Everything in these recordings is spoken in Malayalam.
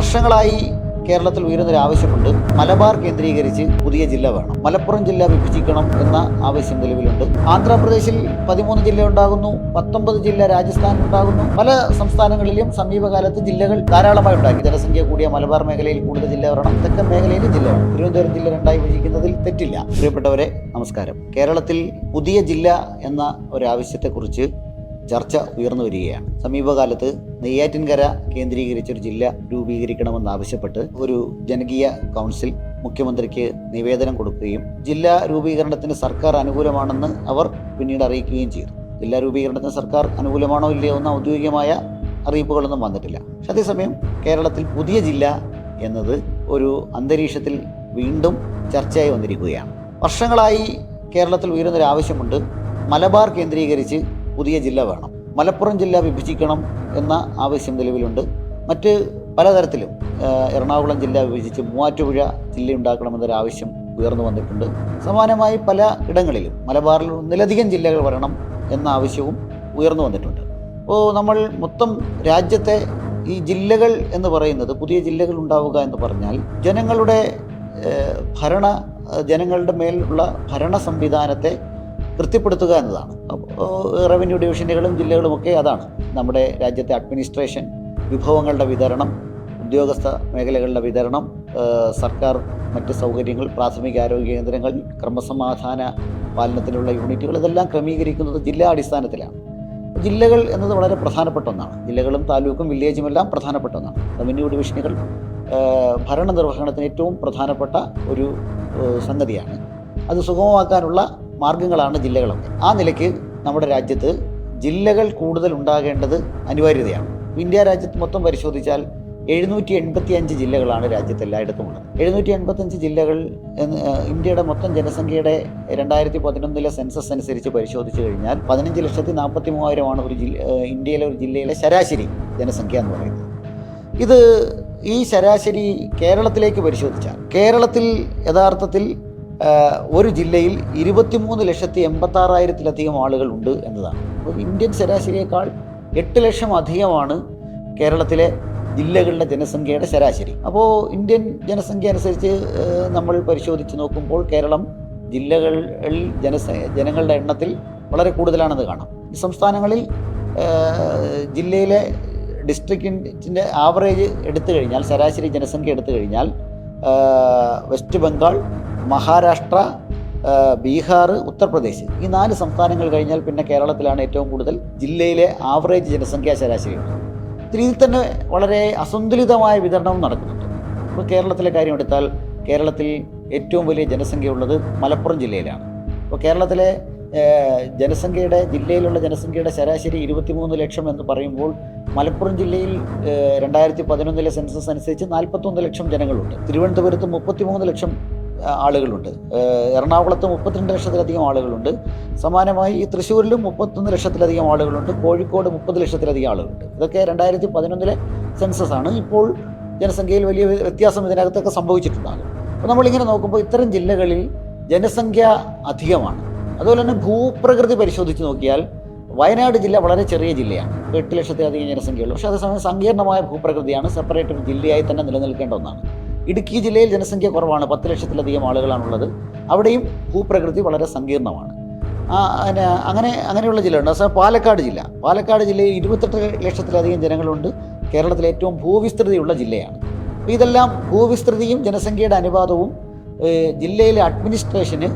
വർഷങ്ങളായി കേരളത്തിൽ ഉയരുന്നൊരു ആവശ്യമുണ്ട് മലബാർ കേന്ദ്രീകരിച്ച് പുതിയ ജില്ല വേണം. മലപ്പുറം ജില്ല വിഭജിക്കണം എന്ന ആവശ്യം നിലവിലുണ്ട്. ആന്ധ്രാപ്രദേശിൽ പതിമൂന്ന് ജില്ല ഉണ്ടാകുന്നു. പത്തൊമ്പത് ജില്ല രാജസ്ഥാൻ ഉണ്ടാകുന്നു. പല സംസ്ഥാനങ്ങളിലും സമീപകാലത്ത് ജില്ലകൾ ധാരാളമായി ഉണ്ടാക്കി. ജനസംഖ്യ കൂടിയ മലബാർ മേഖലയിൽ കൂടുതൽ ജില്ല വരണം. തെക്കൻ മേഖലയിൽ ജില്ല വേണം. തിരുവനന്തപുരം ജില്ല രണ്ടായി വിഭജിക്കുന്നതിൽ തെറ്റില്ല. പ്രിയപ്പെട്ടവരെ നമസ്കാരം. കേരളത്തിൽ പുതിയ ജില്ല എന്ന ഒരാവശ്യത്തെക്കുറിച്ച് ചർച്ച ഉയർന്നു വരികയാണ്. സമീപകാലത്ത് നെയ്യാറ്റിൻകര കേന്ദ്രീകരിച്ചൊരു ജില്ല രൂപീകരിക്കണമെന്നാവശ്യപ്പെട്ട് ഒരു ജനകീയ കൗൺസിൽ മുഖ്യമന്ത്രിക്ക് നിവേദനം കൊടുക്കുകയും ജില്ലാ രൂപീകരണത്തിന് സർക്കാർ അനുകൂലമാണെന്ന് അവർ പിന്നീട് അറിയിക്കുകയും ചെയ്തു. ജില്ലാ രൂപീകരണത്തിന് സർക്കാർ അനുകൂലമാണോ ഇല്ലയോ എന്ന ഔദ്യോഗികമായ അറിയിപ്പുകളൊന്നും വന്നിട്ടില്ല. പക്ഷെ അതേസമയം കേരളത്തിൽ പുതിയ ജില്ല എന്നത് ഒരു അന്തരീക്ഷത്തിൽ വീണ്ടും ചർച്ചയായി വന്നിരിക്കുകയാണ്. വർഷങ്ങളായി കേരളത്തിൽ ഉയരുന്നൊരു ആവശ്യമുണ്ട് മലബാർ കേന്ദ്രീകരിച്ച് പുതിയ ജില്ല വേണം. മലപ്പുറം ജില്ല വിഭജിക്കണം എന്ന ആവശ്യം നിലവിലുണ്ട്. മറ്റ് പലതരത്തിലും എറണാകുളം ജില്ല വിഭജിച്ച് മൂവാറ്റുപുഴ ജില്ല ഉണ്ടാക്കണമെന്നൊരു ആവശ്യം ഉയർന്നു വന്നിട്ടുണ്ട്. സമാനമായി പല ഇടങ്ങളിലും മലബാറിൽ ഒന്നിലധികം ജില്ലകൾ വരണം എന്ന ആവശ്യവും ഉയർന്നു വന്നിട്ടുണ്ട്. അപ്പോൾ നമ്മൾ മൊത്തം രാജ്യത്തെ ഈ ജില്ലകൾ എന്ന് പറയുന്നത് പുതിയ ജില്ലകൾ ഉണ്ടാവുക എന്ന് പറഞ്ഞാൽ ജനങ്ങളുടെ ഭരണ ജനങ്ങളുടെ മേലുള്ള ഭരണ സംവിധാനത്തെ കൃത്യപ്പെടുത്തുക എന്നതാണ്. റവന്യൂ ഡിവിഷനുകളും ജില്ലകളുമൊക്കെ അതാണ് നമ്മുടെ രാജ്യത്തെ അഡ്മിനിസ്ട്രേഷൻ വിഭവങ്ങളുടെ വിതരണം ഉദ്യോഗസ്ഥ മേഖലകളുടെ വിതരണം സർക്കാർ മറ്റ് സൗകര്യങ്ങൾ പ്രാഥമിക ആരോഗ്യ കേന്ദ്രങ്ങൾ ക്രമസമാധാന പാലനത്തിലുള്ള യൂണിറ്റുകൾ ഇതെല്ലാം ക്രമീകരിക്കുന്നത് ജില്ലാ അടിസ്ഥാനത്തിലാണ്. ജില്ലകൾ എന്നത് വളരെ പ്രധാനപ്പെട്ട ഒന്നാണ്. ജില്ലകളും താലൂക്കും വില്ലേജും എല്ലാം പ്രധാനപ്പെട്ട ഒന്നാണ്. റവന്യൂ ഡിവിഷനുകൾ ഭരണ നിർവഹണത്തിന് ഏറ്റവും പ്രധാനപ്പെട്ട ഒരു സംഗതിയാണ്. അത് സുഗമമാക്കാനുള്ള മാർഗങ്ങളാണ് ജില്ലകളൊക്കെ. ആ നിലയ്ക്ക് നമ്മുടെ രാജ്യത്ത് ജില്ലകൾ കൂടുതൽ ഉണ്ടാകേണ്ടത് അനിവാര്യതയാണ്. ഇന്ത്യ രാജ്യത്ത് മൊത്തം പരിശോധിച്ചാൽ എഴുന്നൂറ്റി എൺപത്തി അഞ്ച് ജില്ലകളാണ് രാജ്യത്ത് എല്ലായിടത്തും ഉള്ളത്. എഴുന്നൂറ്റി എൺപത്തഞ്ച് ജില്ലകൾ ഇന്ത്യയുടെ മൊത്തം ജനസംഖ്യയുടെ രണ്ടായിരത്തി പതിനൊന്നിലെ സെൻസസ് അനുസരിച്ച് പരിശോധിച്ചു കഴിഞ്ഞാൽ പതിനഞ്ച് ലക്ഷത്തി നാൽപ്പത്തി മൂവായിരമാണ് ഒരു ജില്ല ഇന്ത്യയിലെ ഒരു ജില്ലയിലെ ശരാശരി ജനസംഖ്യ എന്ന് പറയുന്നത്. ഇത് ഈ ശരാശരി കേരളത്തിലേക്ക് പരിശോധിച്ചാൽ കേരളത്തിൽ യഥാർത്ഥത്തിൽ ഒരു ജില്ലയിൽ ഇരുപത്തിമൂന്ന് ലക്ഷത്തി എൺപത്താറായിരത്തിലധികം ആളുകൾ ഉണ്ട് എന്നതാണ്. അപ്പോൾ ഇന്ത്യൻ ശരാശരിയേക്കാൾ എട്ട് ലക്ഷം അധികമാണ് കേരളത്തിലെ ജില്ലകളുടെ ജനസംഖ്യയുടെ ശരാശരി. അപ്പോൾ ഇന്ത്യൻ ജനസംഖ്യ അനുസരിച്ച് നമ്മൾ പരിശോധിച്ച് നോക്കുമ്പോൾ കേരളം ജില്ലകളിൽ ജനസ ജനങ്ങളുടെ എണ്ണത്തിൽ വളരെ കൂടുതലാണെന്ന് കാണാം. സംസ്ഥാനങ്ങളിൽ ജില്ലയിലെ ഡിസ്ട്രിക്റ്റിന്റെ ആവറേജ് എടുത്തു കഴിഞ്ഞാൽ ശരാശരി ജനസംഖ്യ എടുത്തു കഴിഞ്ഞാൽ വെസ്റ്റ് ബംഗാൾ മഹാരാഷ്ട്ര ബീഹാർ ഉത്തർപ്രദേശ് ഈ നാല് സംസ്ഥാനങ്ങൾ കഴിഞ്ഞാൽ പിന്നെ കേരളത്തിലാണ് ഏറ്റവും കൂടുതൽ ജില്ലയിലെ ആവറേജ് ജനസംഖ്യാ ശരാശരി ഇതിൽ തന്നെ വളരെ അസന്തുലിതമായ വിതരണവും നടക്കുന്നുണ്ട്. ഇപ്പോൾ കേരളത്തിലെ കാര്യം എടുത്താൽ കേരളത്തിൽ ഏറ്റവും വലിയ ജനസംഖ്യ ഉള്ളത് മലപ്പുറം ജില്ലയിലാണ്. അപ്പോൾ കേരളത്തിലെ ജനസംഖ്യയുടെ ജില്ലയിലുള്ള ജനസംഖ്യയുടെ ശരാശരി ഇരുപത്തിമൂന്ന് ലക്ഷം എന്ന് പറയുമ്പോൾ മലപ്പുറം ജില്ലയിൽ രണ്ടായിരത്തി പതിനൊന്നിലെ സെൻസസ് അനുസരിച്ച് നാൽപ്പത്തൊന്ന് ലക്ഷം ജനങ്ങളുണ്ട്. തിരുവനന്തപുരത്ത് മുപ്പത്തിമൂന്ന് ലക്ഷം ആളുകളുണ്ട്. എറണാകുളത്ത് മുപ്പത്തിരണ്ട് ലക്ഷത്തിലധികം ആളുകളുണ്ട്. സമാനമായി ഈ തൃശ്ശൂരിലും മുപ്പത്തൊന്ന് ലക്ഷത്തിലധികം ആളുകളുണ്ട്. കോഴിക്കോട് മുപ്പത് ലക്ഷത്തിലധികം ആളുകളുണ്ട്. ഇതൊക്കെ രണ്ടായിരത്തി പതിനൊന്നിലെ സെൻസസ് ആണ്. ഇപ്പോൾ ജനസംഖ്യയിൽ വലിയ വ്യത്യാസം ഇതിനകത്തൊക്കെ സംഭവിച്ചിട്ടുണ്ടാകും. അപ്പോൾ നമ്മളിങ്ങനെ നോക്കുമ്പോൾ ഇത്തരം ജില്ലകളിൽ ജനസംഖ്യ അധികമാണ്. അതുപോലെ തന്നെ ഭൂപ്രകൃതി പരിശോധിച്ച് നോക്കിയാൽ വയനാട് ജില്ല വളരെ ചെറിയ ജില്ലയാണ്. എട്ട് ലക്ഷത്തിലധികം ജനസംഖ്യയുള്ളൂ. പക്ഷേ അതേസമയം സങ്കീർണമായ ഭൂപ്രകൃതിയാണ് സെപ്പറേറ്റ് ജില്ലയായി തന്നെ നിലനിൽക്കേണ്ട ഒന്നാണ്. ഇടുക്കി ജില്ലയിൽ ജനസംഖ്യ കുറവാണ്. പത്ത് ലക്ഷത്തിലധികം ആളുകളാണുള്ളത്. അവിടെയും ഭൂപ്രകൃതി വളരെ സങ്കീർണമാണ്. അങ്ങനെ അങ്ങനെ അങ്ങനെയുള്ള ജില്ലയുണ്ട് അതേസമയം പാലക്കാട് ജില്ല. പാലക്കാട് ജില്ലയിൽ ഇരുപത്തെട്ട് ലക്ഷത്തിലധികം ജനങ്ങളുണ്ട്. കേരളത്തിലെ ഏറ്റവും ഭൂവിസ്തൃതിയുള്ള ജില്ലയാണ്. അപ്പോൾ ഇതെല്ലാം ഭൂവിസ്തൃതിയും ജനസംഖ്യയുടെ അനുപാതവും ജില്ലയിലെ അഡ്മിനിസ്ട്രേഷന്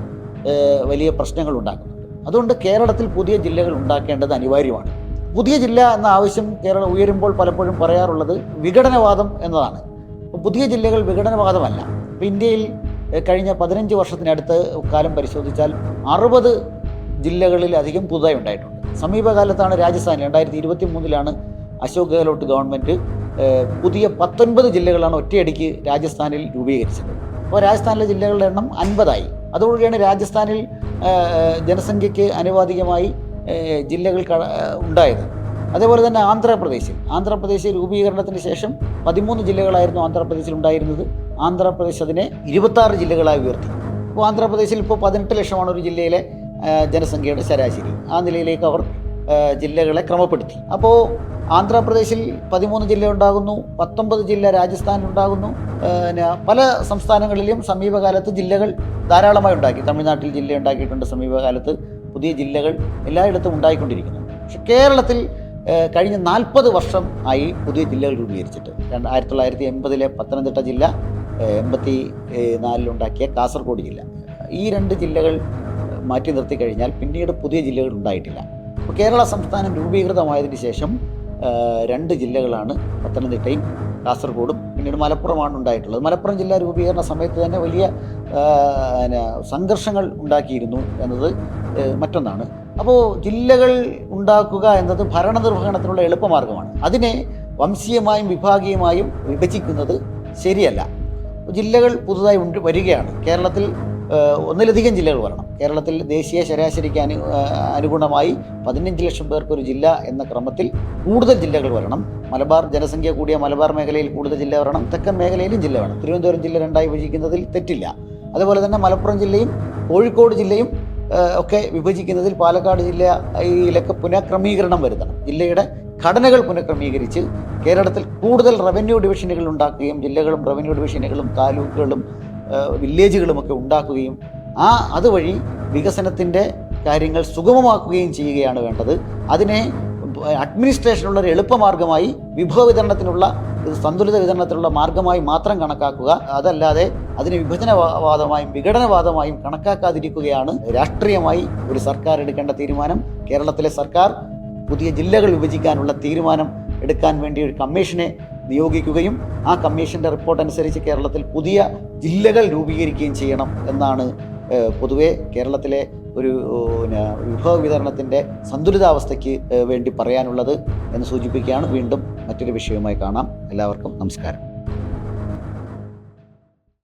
വലിയ പ്രശ്നങ്ങൾ ഉണ്ടാക്കുന്നുണ്ട്. അതുകൊണ്ട് കേരളത്തിൽ പുതിയ ജില്ലകൾ ഉണ്ടാക്കേണ്ടത് അനിവാര്യമാണ്. പുതിയ ജില്ല എന്ന ആവശ്യം കേരളം ഉയരുമ്പോൾ പലപ്പോഴും പറയാറുള്ളത് വിഘടനവാദം എന്നതാണ്. പുതിയ ജില്ലകൾ വിഘടനവാദമല്ല. ഇപ്പോൾ ഇന്ത്യയിൽ കഴിഞ്ഞ പതിനഞ്ച് വർഷത്തിനടുത്ത് കാലം പരിശോധിച്ചാൽ അറുപത് ജില്ലകളിലധികം പുതുതായി ഉണ്ടായിട്ടുണ്ട്. സമീപകാലത്താണ് രാജസ്ഥാൻ രണ്ടായിരത്തി ഇരുപത്തി മൂന്നിലാണ് അശോക് ഗെഹ്ലോട്ട് ഗവൺമെന്റ് പുതിയ പത്തൊൻപത് ജില്ലകളാണ് ഒറ്റയടിക്ക് രാജസ്ഥാനിൽ രൂപീകരിച്ചത്. അപ്പോൾ രാജസ്ഥാനിലെ ജില്ലകളുടെ എണ്ണം അൻപതായി. അതോടുകൂടിയാണ് രാജസ്ഥാനിൽ ജനസംഖ്യയ്ക്ക് ആനുപാതികമായി ജില്ലകൾ ഉണ്ടായത്. അതേപോലെ തന്നെ ആന്ധ്രാപ്രദേശിൽ. ആന്ധ്രാപ്രദേശ് രൂപീകരണത്തിന് ശേഷം പതിമൂന്ന് ജില്ലകളായിരുന്നു ആന്ധ്രാപ്രദേശിൽ ഉണ്ടായിരുന്നത്. ആന്ധ്രാപ്രദേശ് അതിനെ ഇരുപത്താറ് ജില്ലകളായി ഉയർത്തി. അപ്പോൾ ആന്ധ്രാപ്രദേശിൽ ഇപ്പോൾ പതിനെട്ട് ലക്ഷമാണ് ഒരു ജില്ലയിലെ ജനസംഖ്യയുടെ ശരാശരി. ആ നിലയിലേക്ക് അവർ ജില്ലകളെ ക്രമപ്പെടുത്തി. അപ്പോൾ ആന്ധ്രാപ്രദേശിൽ പതിമൂന്ന് ജില്ല ഉണ്ടാകുന്നു പത്തൊമ്പത് ജില്ല രാജസ്ഥാനിൽ ഉണ്ടാകുന്നു പിന്നെ പല സംസ്ഥാനങ്ങളിലും സമീപകാലത്ത് ജില്ലകൾ ധാരാളമായി ഉണ്ടാക്കി. തമിഴ്നാട്ടിൽ ജില്ല ഉണ്ടാക്കിയിട്ടുണ്ട് സമീപകാലത്ത്. പുതിയ ജില്ലകൾ എല്ലായിടത്തും ഉണ്ടായിക്കൊണ്ടിരിക്കുന്നു. പക്ഷെ കേരളത്തിൽ കഴിഞ്ഞ നാൽപ്പത് വർഷം ആയി പുതിയ ജില്ലകൾ രൂപീകരിച്ചിട്ട്. രണ്ട് ആയിരത്തി തൊള്ളായിരത്തി എൺപതിലെ പത്തനംതിട്ട ജില്ല എൺപത്തി നാലിലുണ്ടാക്കിയ കാസർഗോഡ് ജില്ല. ഈ രണ്ട് ജില്ലകൾ മാറ്റി നിർത്തി കഴിഞ്ഞാൽ പിന്നീട് പുതിയ ജില്ലകൾ ഉണ്ടായിട്ടില്ല. അപ്പോൾ കേരള സംസ്ഥാനം രൂപീകൃതമായതിനു ശേഷം രണ്ട് ജില്ലകളാണ് പത്തനംതിട്ടയും കാസർഗോഡും പിന്നീട് മലപ്പുറമാണ് ഉണ്ടായിട്ടുള്ളത്. മലപ്പുറം ജില്ലാ രൂപീകരണ സമയത്ത് തന്നെ വലിയ സംഘർഷങ്ങൾ ഉണ്ടാക്കിയിരുന്നു എന്നത് മറ്റൊന്നാണ്. അപ്പോൾ ജില്ലകൾ ഉണ്ടാക്കുക എന്നത് ഭരണനിർവഹണത്തിനുള്ള എളുപ്പമാർഗമാണ്. അതിനെ വംശീയമായും വിഭാഗീയമായും വിഭജിക്കുന്നത് ശരിയല്ല. ജില്ലകൾ പുതുതായി ഉണ്ട് വരികയാണ്. കേരളത്തിൽ ഒന്നിലധികം ജില്ലകൾ വരണം. കേരളത്തിൽ ദേശീയ ശരാശരിക്ക് അനു അനുഗുണമായി പതിനഞ്ച് ലക്ഷം പേർക്ക് ഒരു ജില്ല എന്ന ക്രമത്തിൽ കൂടുതൽ ജില്ലകൾ വരണം. മലബാർ ജനസംഖ്യ കൂടിയ മലബാർ മേഖലയിൽ കൂടുതൽ ജില്ല വരണം. തെക്കൻ മേഖലയിലും ജില്ല വേണം തിരുവനന്തപുരം ജില്ല രണ്ടായി വിഭജിക്കുന്നതിൽ തെറ്റില്ല. അതുപോലെ തന്നെ മലപ്പുറം ജില്ലയും കോഴിക്കോട് ജില്ലയും ഒക്കെ വിഭജിക്കുന്നതിൽ പാലക്കാട് ജില്ല ജില്ലയിലൊക്കെ പുനഃക്രമീകരണം വരുത്തണം. ജില്ലയുടെ ഘടനകൾ പുനഃക്രമീകരിച്ച് കേരളത്തിൽ കൂടുതൽ റവന്യൂ ഡിവിഷനുകൾ ഉണ്ടാക്കുകയും ജില്ലകളും റവന്യൂ ഡിവിഷനുകളും താലൂക്കുകളും വില്ലേജുകളുമൊക്കെ ഉണ്ടാക്കുകയും ആ അതുവഴി വികസനത്തിന്റെ കാര്യങ്ങൾ സുഗമമാക്കുകയും ചെയ്യുകയാണ് വേണ്ടത്. അതിനെ അഡ്മിനിസ്ട്രേഷനുള്ള ഒരു എളുപ്പമാർഗമായി വിഭവ വിതരണത്തിനുള്ള സന്തുലിത വിതരണത്തിനുള്ള മാർഗമായി മാത്രം കണക്കാക്കുക. അതല്ലാതെ അതിനെ വിഭജനവാദമായും വിഘടനവാദമായും കണക്കാക്കാതിരിക്കുകയാണ് രാഷ്ട്രീയമായി ഒരു സർക്കാർ എടുക്കേണ്ട തീരുമാനം. കേരളത്തിലെ സർക്കാർ പുതിയ ജില്ലകൾ വിഭജിക്കാനുള്ള തീരുമാനം എടുക്കാൻ വേണ്ടി ഒരു കമ്മീഷനെ നിയോഗിക്കുകയും ആ കമ്മീഷന്റെ റിപ്പോർട്ട് അനുസരിച്ച് കേരളത്തിൽ പുതിയ ജില്ലകൾ രൂപീകരിക്കുകയും ചെയ്യണം എന്നാണ് പൊതുവെ കേരളത്തിലെ ഒരു പിന്നെ വിഭവ വിതരണത്തിന്റെ സന്തുലിതാവസ്ഥയ്ക്ക് വേണ്ടി പറയാനുള്ളത് എന്ന് സൂചിപ്പിക്കുകയാണ്. വീണ്ടും മറ്റൊരു വിഷയവുമായി കാണാം. എല്ലാവർക്കും നമസ്കാരം.